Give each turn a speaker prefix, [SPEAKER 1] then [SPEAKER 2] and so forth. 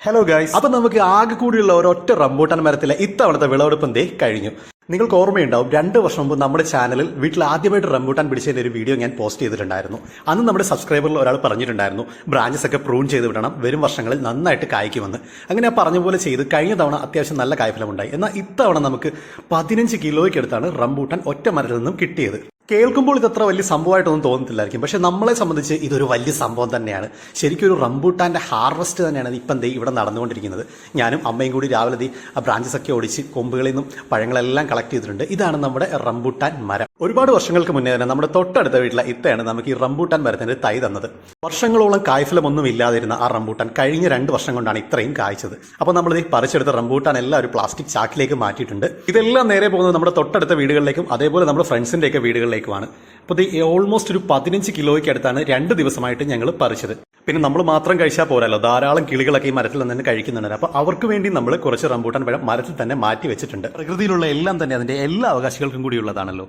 [SPEAKER 1] Hello guys അപ്പൊ നമുക്ക് ആകെ കൂടിയുള്ള ഒറ്റ റംബൂട്ടാൻ മരത്തിലെ ഇത്തവണത്തെ വിളവെടുപ്പ് ദേ കഴിഞ്ഞു. നിങ്ങൾക്ക് ഓർമ്മയുണ്ടാവും രണ്ട് വർഷം മുമ്പ് നമ്മുടെ ചാനലിൽ വീട്ടിൽ ആദ്യമായിട്ട് റംബൂട്ടാൻ പിടിച്ചതിന്റെ ഒരു വീഡിയോ ഞാൻ പോസ്റ്റ് ചെയ്തിട്ടുണ്ടായിരുന്നു. അന്ന് നമ്മുടെ സബ്സ്ക്രൈബറിൽ ഒരാൾ പറഞ്ഞിട്ടുണ്ടായിരുന്നു ബ്രാഞ്ചസ് ഒക്കെ പ്രൂൺ ചെയ്ത് വിടണം വരും വർഷങ്ങളിൽ നന്നായിട്ട് കായ്ക്കുമെന്ന് അങ്ങനെ ആ പറഞ്ഞ പോലെ ചെയ്ത്. കഴിഞ്ഞ തവണ അത്യാവശ്യം നല്ല കായ്ഫലമുണ്ടായി എന്നാൽ ഇത്തവണ നമുക്ക് പതിനഞ്ച് കിലോയ്ക്ക് അടുത്താണ് റംബൂട്ടാൻ ഒറ്റ മരത്തിൽ നിന്നും കിട്ടിയത്. കേൾക്കുമ്പോൾ ഇത് അത്ര വലിയ സംഭവമായിട്ടൊന്നും തോന്നത്തില്ലായിരിക്കും. പക്ഷെ നമ്മളെ സംബന്ധിച്ച് ഇതൊരു വലിയ സംഭവം തന്നെയാണ്. ശരിക്കും ഒരു റംബൂട്ടാന്റെ ഹാർവസ്റ്റ് തന്നെയാണ് ഇപ്പം ദേ ഇവിടെ നടന്നുകൊണ്ടിരിക്കുന്നത്. ഞാനും അമ്മയും കൂടി രാവിലെ ദീ ആ ബ്രാഞ്ചസ് ഒക്കെ ഓടിച്ച് കൊമ്പുകളിൽ നിന്നും പഴങ്ങളെല്ലാം കളക്ട് ചെയ്തിട്ടുണ്ട്. ഇതാണ് നമ്മുടെ റംബൂട്ടാൻ മരം. ഒരുപാട് വർഷങ്ങൾക്ക് മുന്നേ തന്നെ നമ്മുടെ തൊട്ടടുത്ത വീട്ടിലെ ഇത്തയാണ് നമുക്ക് ഈ റംബൂട്ടാൻ മരത്തിന്റെ തൈ തന്നത്. വർഷങ്ങളോളം കായ്ഫലമൊന്നും ഇല്ലാതിരുന്ന ആ റംബൂട്ടാൻ കഴിഞ്ഞ രണ്ട് വർഷം കൊണ്ടാണ് ഇത്രയും കായ്ച്ചത്. അപ്പോൾ നമ്മൾ ഈ പറിച്ചെടുത്ത റംബൂട്ടാൻ എല്ലാം ഒരു പ്ലാസ്റ്റിക് ചാക്കിലേക്ക് മാറ്റിയിട്ടുണ്ട്. ഇതെല്ലാം നേരെ പോകുന്നത് നമ്മുടെ തൊട്ടടുത്ത വീടുകളിലേക്കും അതേപോലെ നമ്മുടെ ഫ്രണ്ട്സിന്റെ ഒക്കെ വീടുകളിലേക്കുമാണ്. അപ്പോൾ ഇത് ഓൾമോസ്റ്റ് ഒരു പതിനഞ്ച് കിലോയ്ക്ക് അടുത്താണ് രണ്ട് ദിവസമായിട്ട് ഞങ്ങൾ പറിച്ചത്. പിന്നെ നമ്മൾ മാത്രം കഴിച്ചാൽ പോരല്ലോ. ധാരാളം കിളികളൊക്കെ ഈ മരത്തിൽ നിന്ന് തന്നെ കഴിക്കുന്നുണ്ട്. അപ്പോൾ അവർക്ക് വേണ്ടി നമ്മൾ കുറച്ച് റംബൂട്ടാൻ പഴം മരത്തിൽ തന്നെ മാറ്റി വെച്ചിട്ടുണ്ട്. പ്രകൃതിയിലുള്ള എല്ലാം തന്നെ അതിന്റെ എല്ലാ അവകാശികൾക്കും കൂടി ഉള്ളതാണല്ലോ.